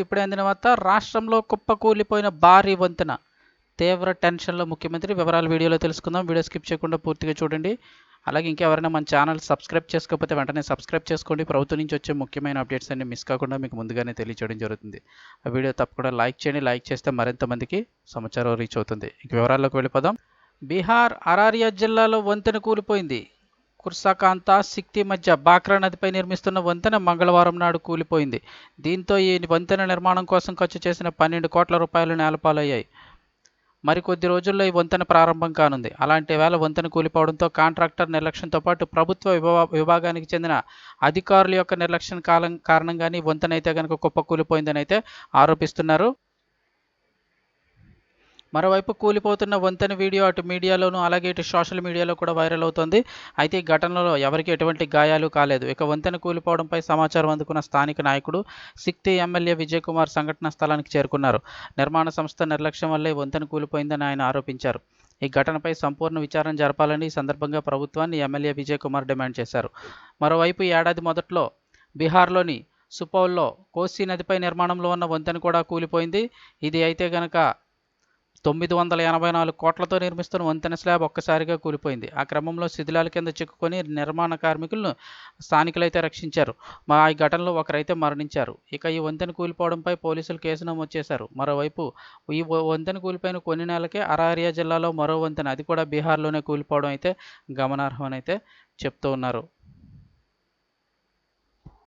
ఇప్పుడే అందిన వార్త రాష్ట్రంలో కుప్పకూలిపోయిన భారీ వంతెన. తీవ్ర టెన్షన్లో. ముఖ్యమంత్రి వివరాలు వీడియోలో తెలుసుకుందాం. వీడియో స్కిప్ చేయకుండా పూర్తిగా చూడండి. అలాగే ఇంకెవరైనా మన ఛానల్ సబ్స్క్రైబ్ చేసుకోకపోతే వెంటనే సబ్స్క్రైబ్ చేసుకోండి. ప్రభుత్వం నుంచి వచ్చే ముఖ్యమైన అప్డేట్స్ అన్ని మిస్ కాకుండా మీకు ముందుగానే తెలియచేయడం జరుగుతుంది. ఆ వీడియో తప్పకుండా లైక్ చేయండి. లైక్ చేస్తే మరింత మందికి సమాచారం రీచ్ అవుతుంది. ఇంక వివరాల్లోకి వెళ్ళిపోదాం. బీహార్ అరారియా జిల్లాలో వంతెన కూలిపోయింది. కుర్సాకాంతా సిక్తి మధ్య బాక్రా నదిపై నిర్మిస్తున్న వంతెన మంగళవారం నాడు కూలిపోయింది. దీంతో ఈ వంతెన నిర్మాణం కోసం ఖర్చు చేసిన పన్నెండు కోట్ల రూపాయలు నేలపాలయ్యాయి. మరికొద్ది రోజుల్లో ఈ వంతెన ప్రారంభం కానుంది. అలాంటి వేళ వంతెన కూలిపోవడంతో కాంట్రాక్టర్ నిర్లక్ష్యంతో పాటు ప్రభుత్వ విభా విభాగానికి చెందిన అధికారుల యొక్క నిర్లక్ష్యం కాలం కారణంగానే వంతెన అయితే కనుక కుప్ప కూలిపోయిందని అయితే ఆరోపిస్తున్నారు. మరోవైపు కూలిపోతున్న వంతెన వీడియో అటు మీడియాలోనూ అలాగే ఇటు సోషల్ మీడియాలో కూడా వైరల్ అవుతోంది. అయితే ఈ ఘటనలో ఎవరికి ఎటువంటి గాయాలు కాలేదు. ఇక వంతెన కూలిపోవడంపై సమాచారం అందుకున్న స్థానిక నాయకుడు సిక్తి ఎమ్మెల్యే విజయ్ కుమార్ సంఘటనా స్థలానికి చేరుకున్నారు. నిర్మాణ సంస్థ నిర్లక్ష్యం వల్లే వంతెన కూలిపోయిందని ఆయన ఆరోపించారు. ఈ ఘటనపై సంపూర్ణ విచారణ జరపాలని ఈ సందర్భంగా ప్రభుత్వాన్ని ఎమ్మెల్యే విజయ్ కుమార్ డిమాండ్ చేశారు. మరోవైపు ఏడాది మొదట్లో బీహార్లోని సుపౌల్లో కోసీ నదిపై నిర్మాణంలో ఉన్న వంతెన కూడా కూలిపోయింది. ఇది అయితే గనక తొమ్మిది వందల ఎనభై నాలుగు కోట్లతో నిర్మిస్తున్న వంతెన స్లాబ్ ఒక్కసారిగా కూలిపోయింది. ఆ క్రమంలో శిథిలాల కింద చిక్కుకొని నిర్మాణ కార్మికులను స్థానికులైతే రక్షించారు. మా ఈ ఘటనలో ఒకరైతే మరణించారు. ఇక ఈ వంతెన కూలిపోవడంపై పోలీసులు కేసు నమోదు చేశారు. మరోవైపు ఈ వంతెన కూలిపోయిన కొన్ని నెలలకే అరారియా జిల్లాలో మరో వంతెన అది కూడా బీహార్లోనే కూలిపోవడం అయితే గమనార్హం అయితే చెప్తూ ఉన్నారు.